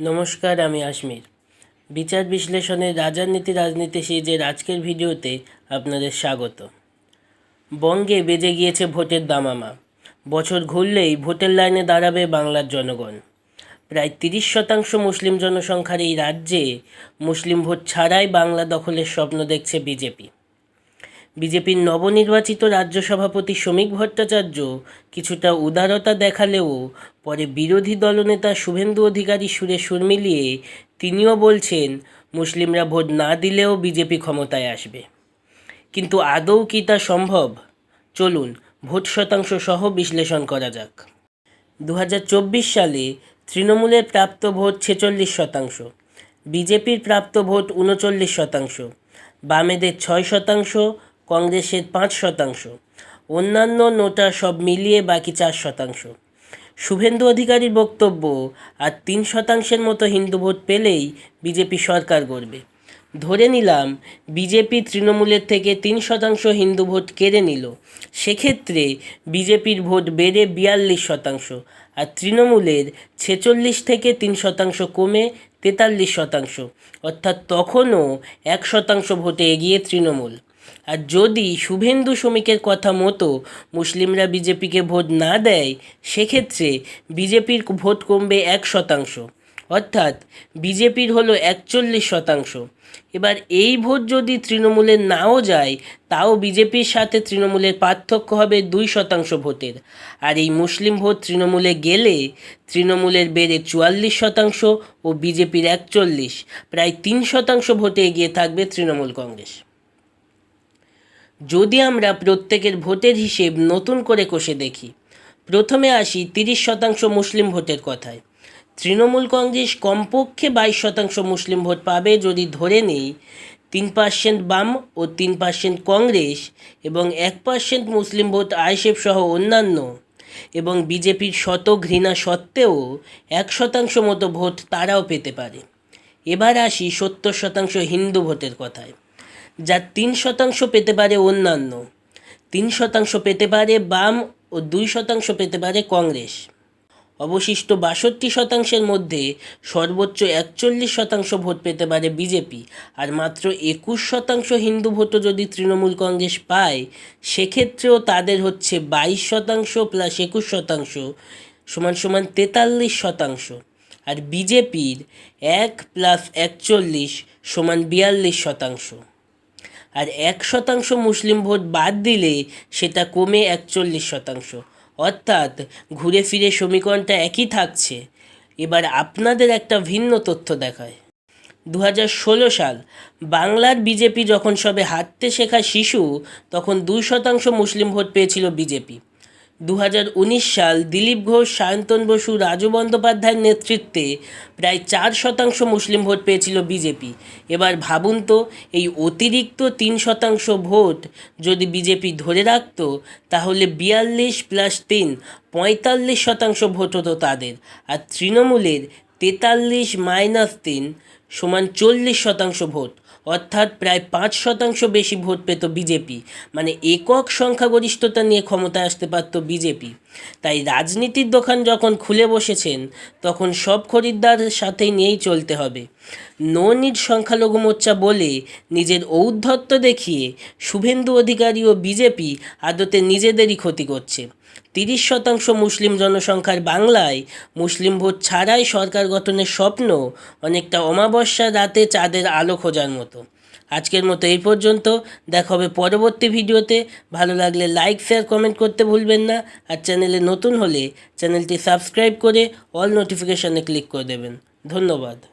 নমস্কার, আমি আশমির। বিচার বিশ্লেষণের রাজনীতি রাজনীতি সিরিজের আজকের ভিডিওতে আপনাদের স্বাগত। বঙ্গে বেজে গিয়েছে ভোটের দামামা। বছর ঘুরলেই ভোটের লাইনে দাঁড়াবে বাংলার জনগণ। প্রায় তিরিশ শতাংশ মুসলিম জনসংখ্যার এই রাজ্যে মুসলিম ভোট ছাড়াই বাংলা দখলের স্বপ্ন দেখছে বিজেপি। বিজেপির নবনির্বাচিত রাজ্য সভাপতি শ্রমিক ভট্টাচার্য কিছুটা উদারতা দেখালেও পরে বিরোধী দলনেতা শুভেন্দু অধিকারী সুরে সুর মিলিয়ে তিনিও বলছেন, মুসলিমরা ভোট না দিলেও বিজেপি ক্ষমতায় আসবে। কিন্তু আদৌ কি তা সম্ভব? চলুন, ভোট শতাংশ সহ বিশ্লেষণ করা যাক। দু হাজার চব্বিশ সালে তৃণমূলের প্রাপ্ত ভোট ছেচল্লিশ শতাংশ, বিজেপির প্রাপ্ত ভোট উনচল্লিশ শতাংশ, বামেদের ছয় শতাংশ কংগ্রেসের পাঁচ শতাংশ। অন্যান্য নোটা সব মিলিয়ে বাকি চার শতাংশ। শুভেন্দু অধিকারীর বক্তব্য, আর তিন শতাংশের মতো হিন্দু ভোট পেলেই বিজেপি সরকার গড়বে। ধরে নিলাম, বিজেপি তৃণমূলের থেকে তিন শতাংশ হিন্দু ভোট কেড়ে নিল। সেক্ষেত্রে বিজেপির ভোট বেড়ে বিয়াল্লিশ শতাংশ, আর তৃণমূলের ছেচল্লিশ থেকে তিন শতাংশ কমে তেতাল্লিশ শতাংশ। অর্থাৎ তখনও এক শতাংশ ভোটে এগিয়ে তৃণমূল। আর যদি শুভেন্দু শ্রমিকের কথা মতো মুসলিমরা বিজেপিকে ভোট না দেয়, সেক্ষেত্রে বিজেপির ভোট কমবে এক শতাংশ। অর্থাৎ বিজেপির হলো একচল্লিশ শতাংশ। এবার এই ভোট যদি তৃণমূলের নাও যায়, তাও বিজেপির সাথে তৃণমূলের পার্থক্য হবে দুই শতাংশ ভোটের। আর এই মুসলিম ভোট তৃণমূলে গেলে তৃণমূলের বেড়ে চুয়াল্লিশ শতাংশ ও বিজেপির একচল্লিশ। প্রায় তিন শতাংশ ভোটে এগিয়ে থাকবে তৃণমূল কংগ্রেস। যদি আমরা প্রত্যেকের ভোটের হিসেব নতুন করে কষে দেখি, প্রথমে আসি তিরিশ শতাংশ মুসলিম ভোটের কথায়। তৃণমূল কংগ্রেস কমপক্ষে বাইশ শতাংশ মুসলিম ভোট পাবে যদি ধরে নেই, তিন পার্সেন্ট বাম ও তিন পার্সেন্ট কংগ্রেস এবং এক পার্সেন্ট মুসলিম ভোট আইসেফ সহ অন্যান্য এবং বিজেপির শত ঘৃণা সত্ত্বেও এক শতাংশ মতো ভোট তারাও পেতে পারে। এবার আসি সত্তর শতাংশ হিন্দু ভোটের কথায়। যা তিন শতাংশ পেতে পারে অন্যান্য। তিন শতাংশ পেতে পারে বাম ও দুই শতাংশ পেতে পারে কংগ্রেস। অবশিষ্ট বাষট্টি শতাংশের মধ্যে সর্বোচ্চ একচল্লিশ শতাংশ ভোট পেতে পারে বিজেপি আর মাত্র একুশ শতাংশ হিন্দু ভোটও যদি তৃণমূল কংগ্রেস পায়, সেক্ষেত্রেও তাদের হচ্ছে বাইশ শতাংশ প্লাস একুশ শতাংশ সমান সমান তেতাল্লিশ শতাংশ আর বিজেপির এক প্লাস একচল্লিশ সমান বিয়াল্লিশ শতাংশ। আর এক শতাংশ মুসলিম ভোট বাদ দিলে সেটা কমে একচল্লিশ শতাংশ। অর্থাৎ ঘুরে ফিরে সমীকরণটা একই থাকছে। এবার আপনাদের একটা ভিন্ন তথ্য দেখায়। দু সাল বাংলার বিজেপি যখন সবে হাঁটতে শেখা শিশু, তখন দুই শতাংশ মুসলিম ভোট পেয়েছিল বিজেপি। দু হাজার উনিশ সাল দিলীপ ঘোষ, সায়ন্তন বসু, রাজু বন্দ্যোপাধ্যায়ের নেতৃত্বে প্রায় চার শতাংশ মুসলিম ভোট পেয়েছিল বিজেপি। এবার ভাবুন তো, এই অতিরিক্ত তিন শতাংশ ভোট যদি বিজেপি ধরে রাখত, তাহলে বিয়াল্লিশ প্লাস তিন পঁয়তাল্লিশ শতাংশ ভোট হতো তাদের আর তৃণমূলের তেতাল্লিশ মাইনাস তিন সমান চল্লিশ শতাংশ ভোট। অর্থাৎ প্রায় পাঁচ শতাংশ বেশি ভোট পেত বিজেপি। মানে একক সংখ্যাগরিষ্ঠতা নিয়ে ক্ষমতায় আসতে পারত বিজেপি। তাই রাজনীতির দোকান যখন খুলে বসেছেন, তখন সব খরিদ্দারের সাথেই নিয়েই চলতে হবে। নো নিড সংখ্যালঘু মোর্চা বলে নিজের ঔদ্ধত্য দেখিয়ে শুভেন্দু অধিকারী ও বিজেপি আদতে নিজেদেরই ক্ষতি করছে। তিরিশ শতাংশ মুসলিম জনসংখ্যার বাংলায় মুসলিম ভোট ছাড়াই সরকার গঠনের স্বপ্ন অনেকটা অমাবস্যার রাতে চাঁদের আলো খোঁজার মতো। আজকের মতো এই পর্যন্ত। দেখা হবে পরবর্তী ভিডিওতে। ভালো লাগলে লাইক শেয়ার কমেন্ট করতে ভুলবেন না। আর চ্যানেলে নতুন হলে চ্যানেলটি সাবস্ক্রাইব করে অল নোটিফিকেশানে ক্লিক করে দেবেন। ধন্যবাদ।